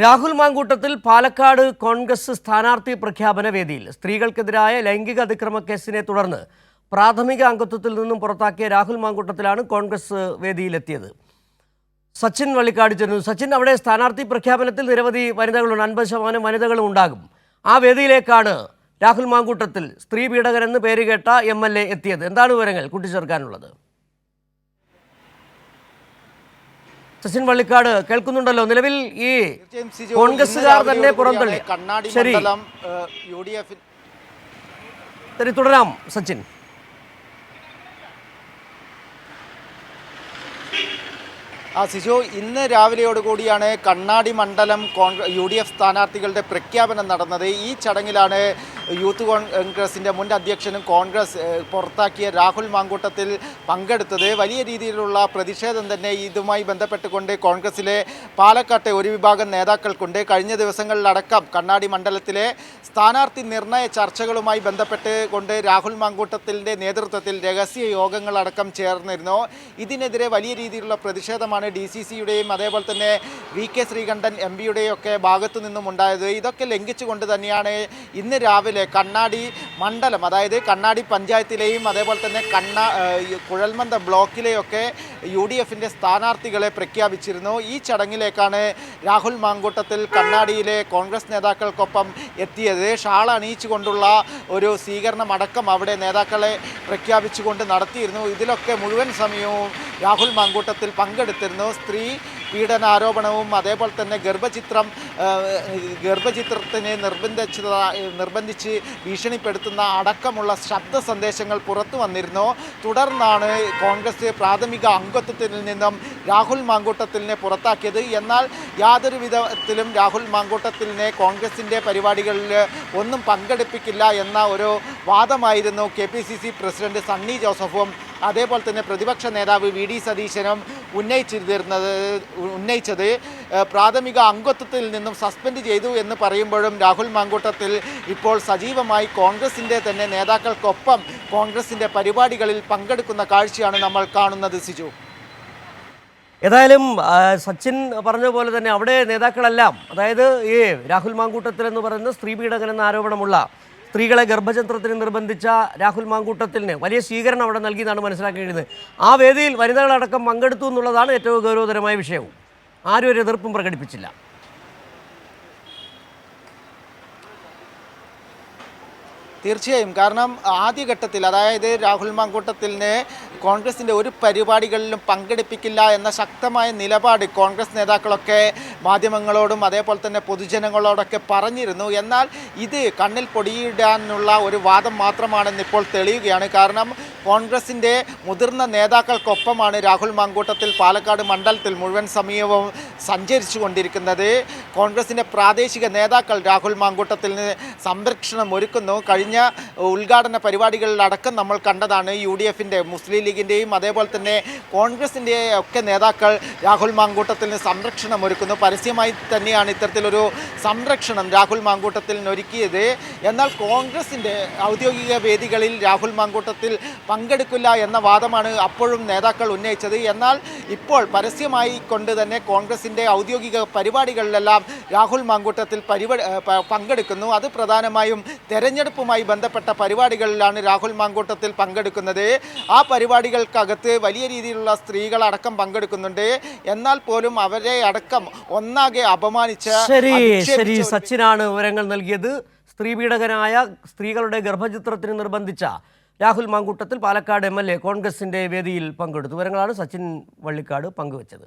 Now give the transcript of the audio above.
രാഹുൽ മാങ്കൂട്ടത്തിൽ പാലക്കാട് കോൺഗ്രസ് സ്ഥാനാർത്ഥി പ്രഖ്യാപന വേദിയിൽ സ്ത്രീകൾക്കെതിരായ ലൈംഗിക അതിക്രമ കേസിനെ തുടർന്ന് പ്രാഥമിക അംഗത്വത്തിൽ നിന്നും പുറത്താക്കിയ രാഹുൽ മാങ്കൂട്ടത്തിലാണ് കോൺഗ്രസ് വേദിയിലെത്തിയത്. സച്ചിൻ വള്ളിക്കാട് ചെന്നു. സച്ചിൻ അവിടെ സ്ഥാനാർത്ഥി പ്രഖ്യാപനത്തിൽ നിരവധി വനിതകളുണ്ട്. അൻപത് ശതമാനം വനിതകളും ഉണ്ടാകും. ആ വേദിയിലേക്കാണ് രാഹുൽ മാങ്കൂട്ടത്തിൽ സ്ത്രീ പീഡകരെന്ന് പേരുകേട്ട പേര് കേട്ട എം എൽ എ എത്തിയത്. എന്താണ് വിവരങ്ങൾ കൂട്ടിച്ചേർക്കാനുള്ളത്? സച്ചിൻ വള്ളിക്കാട് കേൾക്കുന്നുണ്ടല്ലോ. നിലവിൽ ഈ ഇന്ന് തന്നെ പുറന്തള്ളി. ശരി. ശരി തുടരാം സച്ചിൻ. ആ സിജോ ഇന്ന് രാവിലെയോടുകൂടിയാണ് കണ്ണാടി മണ്ഡലം കോൺഗ്രസ് യു ഡി എഫ് സ്ഥാനാർത്ഥികളുടെ പ്രഖ്യാപനം നടന്നത്. ഈ ചടങ്ങിലാണ് യൂത്ത് കോൺഗ്രസിന്റെ മുൻ അധ്യക്ഷനും കോൺഗ്രസ് പുറത്താക്കിയ രാഹുൽ മാങ്കൂട്ടത്തിൽ പങ്കെടുത്തത് വലിയ രീതിയിലുള്ള പ്രതിഷേധം തന്നെ ഇതുമായി ബന്ധപ്പെട്ടുകൊണ്ട് കോൺഗ്രസിലെ പാലക്കാട്ടെ ഒരു വിഭാഗം നേതാക്കൾക്കുണ്ട്. കഴിഞ്ഞ ദിവസങ്ങളിലടക്കം കണ്ണാടി മണ്ഡലത്തിലെ സ്ഥാനാർത്ഥി നിർണയ ചർച്ചകളുമായി ബന്ധപ്പെട്ട് കൊണ്ട് രാഹുൽ മാങ്കൂട്ടത്തിന്റെ നേതൃത്വത്തിൽ രഹസ്യ യോഗങ്ങളടക്കം ചേർന്നിരുന്നു. ഇതിനെതിരെ വലിയ രീതിയിലുള്ള പ്രതിഷേധമാണ് ഡി സി സിയുടെയും അതേപോലെ തന്നെ വി കെ ശ്രീകണ്ഠൻ എം പിയുടെയും ഒക്കെ ഭാഗത്തു നിന്നും ഉണ്ടായത് ഇതൊക്കെ ലംഘിച്ചുകൊണ്ട് തന്നെയാണ് ഇന്ന് രാവിലെ കണ്ണാടി മണ്ഡലം അതായത് കണ്ണാടി പഞ്ചായത്തിലെയും അതേപോലെ തന്നെ കണ്ണ കുഴൽമന്ത ബ്ലോക്കിലെയൊക്കെ യു ഡി എഫിന്റെ സ്ഥാനാർത്ഥികളെ പ്രഖ്യാപിച്ചിരുന്നു. ഈ ചടങ്ങിലേക്കാണ് രാഹുൽ മാങ്കൂട്ടത്തിൽ കണ്ണാടിയിലെ കോൺഗ്രസ് നേതാക്കൾക്കൊപ്പം എത്തിയത്. ഷാൾ അണിയിച്ചുകൊണ്ടുള്ള ഒരു സ്വീകരണം അടക്കം അവിടെ നേതാക്കളെ പ്രഖ്യാപിച്ചുകൊണ്ട് നടത്തിയിരുന്നു. ഇതിലൊക്കെ മുഴുവൻ സമയവും രാഹുൽ മാങ്കൂട്ടത്തിൽ പങ്കെടുത്തിരുന്നു. സ്ത്രീ പീഡനാരോപണവും അതേപോലെ തന്നെ ഗർഭചിത്രം ഗർഭചിത്രത്തിനെ നിർബന്ധിച്ച നിർബന്ധിച്ച് ഭീഷണിപ്പെടുത്തുന്ന അടക്കമുള്ള ശബ്ദ സന്ദേശങ്ങൾ പുറത്തു വന്നിരുന്നു. തുടർന്നാണ് കോൺഗ്രസ് പ്രാഥമിക അംഗത്വത്തിൽ നിന്നും രാഹുൽ മാങ്കൂട്ടത്തിലിനെ പുറത്താക്കിയത്. എന്നാൽ യാതൊരു വിധത്തിലും രാഹുൽ മാങ്കൂട്ടത്തിലിനെ കോൺഗ്രസിന്റെ പരിപാടികളിൽ ഒന്നും പങ്കെടുപ്പിക്കില്ല എന്ന ഒരു വാദമായിരുന്നു കെ പ്രസിഡന്റ് സണ്ണി ജോസഫും അതേപോലെ തന്നെ പ്രതിപക്ഷ നേതാവ് വി ഡി സതീശനും ഉന്നയിച്ചിരുന്നത് ഉന്നയിച്ചത് പ്രാഥമിക അംഗത്വത്തിൽ നിന്നും സസ്പെൻഡ് ചെയ്തു എന്ന് പറയുമ്പോഴും രാഹുൽ മാങ്കൂട്ടത്തിൽ ഇപ്പോൾ സജീവമായി കോൺഗ്രസിന്റെ തന്നെ നേതാക്കൾക്കൊപ്പം കോൺഗ്രസിന്റെ പരിപാടികളിൽ പങ്കെടുക്കുന്ന കാഴ്ചയാണ് നമ്മൾ കാണുന്നത് സിജു. ഏതായാലും സച്ചിൻ പറഞ്ഞ പോലെ തന്നെ അവിടെ നേതാക്കളെല്ലാം അതായത് ഈ രാഹുൽ മാങ്കൂട്ടത്തിൽ എന്ന് പറയുന്ന സ്ത്രീ പീഡകൻ എന്ന ആരോപണമുള്ള സ്ത്രീകളെ ഗർഭചന്ത്രത്തിന് നിർബന്ധിച്ച രാഹുൽ മാങ്കൂട്ടത്തിന് വലിയ സ്വീകരണം അവിടെ നൽകി എന്നാണ് മനസ്സിലാക്കേണ്ടത്. ആ വേദിയിൽ വനിതകളടക്കം പങ്കെടുത്തു എന്നുള്ളതാണ് ഏറ്റവും ഗൗരവതരമായ വിഷയവും. ആരും ഒരു എതിർപ്പും പ്രകടിപ്പിച്ചില്ല. തീർച്ചയായും. കാരണം ആദ്യഘട്ടത്തിൽ അതായത് രാഹുൽ മാങ്കൂട്ടത്തിലിനെ കോൺഗ്രസിന്റെ ഒരു പരിപാടികളിലും പങ്കെടുപ്പിക്കില്ല എന്ന ശക്തമായ നിലപാട് കോൺഗ്രസ് നേതാക്കളൊക്കെ മാധ്യമങ്ങളോടും അതേപോലെ തന്നെ പൊതുജനങ്ങളോടൊക്കെ പറഞ്ഞിരുന്നു. എന്നാൽ ഇത് കണ്ണിൽ പൊടിയിടാനുള്ള ഒരു വാദം മാത്രമാണെന്ന് ഇപ്പോൾ തെളിയുകയാണ്. കാരണം കോൺഗ്രസിന്റെ മുതിർന്ന നേതാക്കൾക്കൊപ്പമാണ് രാഹുൽ മാങ്കൂട്ടത്തിൽ പാലക്കാട് മണ്ഡലത്തിൽ മുഴുവൻ സമയവും സഞ്ചരിച്ചു കൊണ്ടിരിക്കുന്നത്. കോൺഗ്രസിന്റെ പ്രാദേശിക നേതാക്കൾ രാഹുൽ മാങ്കൂട്ടത്തിന് സംരക്ഷണം ഒരുക്കുന്നു. കഴിഞ്ഞ ഉദ്ഘാടന പരിപാടികളിലടക്കം നമ്മൾ കണ്ടതാണ് യു ഡി എഫിന്റെ മുസ്ലിം ലീഗിന്റെയും അതേപോലെ തന്നെ കോൺഗ്രസിന്റെ ഒക്കെ നേതാക്കൾ രാഹുൽ മാങ്കൂട്ടത്തിന് സംരക്ഷണം ഒരുക്കുന്നു. പരസ്യമായി തന്നെയാണ് ഇത്തരത്തിലൊരു സംരക്ഷണം രാഹുൽ മാങ്കൂട്ടത്തിന് ഒരുക്കിയത്. എന്നാൽ കോൺഗ്രസിന്റെ ഔദ്യോഗിക വേദികളിൽ രാഹുൽ മാങ്കൂട്ടത്തിൽ പങ്കെടുക്കില്ല എന്ന വാദമാണ് അപ്പോഴും നേതാക്കൾ ഉന്നയിച്ചത്. എന്നാൽ ഇപ്പോൾ പരസ്യമായി കൊണ്ട് തന്നെ കോൺഗ്രസിന്റെ ഔദ്യോഗിക പരിപാടികളിലെല്ലാം രാഹുൽ മാങ്കൂട്ടത്തിൽ പരിപാടി പങ്കെടുക്കുന്നു. അത് പ്രധാനമായും തെരഞ്ഞെടുപ്പുമായി ബന്ധപ്പെട്ട പരിപാടികളിലാണ് രാഹുൽ മാങ്കൂട്ടത്തിൽ പങ്കെടുക്കുന്നത്. ആ പരിപാടികൾക്കകത്ത് വലിയ രീതിയിലുള്ള സ്ത്രീകളടക്കം പങ്കെടുക്കുന്നുണ്ട്. എന്നാൽ പോലും അവരെ അടക്കം ഒന്നാകെ അപമാനിച്ച ശരി ശരി. സച്ചിനാണ് വിവരങ്ങൾ നൽകിയത്. സ്ത്രീ പീഡകനായ സ്ത്രീകളുടെ ഗർഭചിത്രത്തിന് നിർബന്ധിച്ച Rahul Mamkootathil Palakkad M L A കോൺഗ്രസിന്റെ വേദിയിൽ പങ്കെടുത്തു. വിവരങ്ങളാണ് സച്ചിൻ വള്ളിക്കാട് പങ്കുവച്ചത്.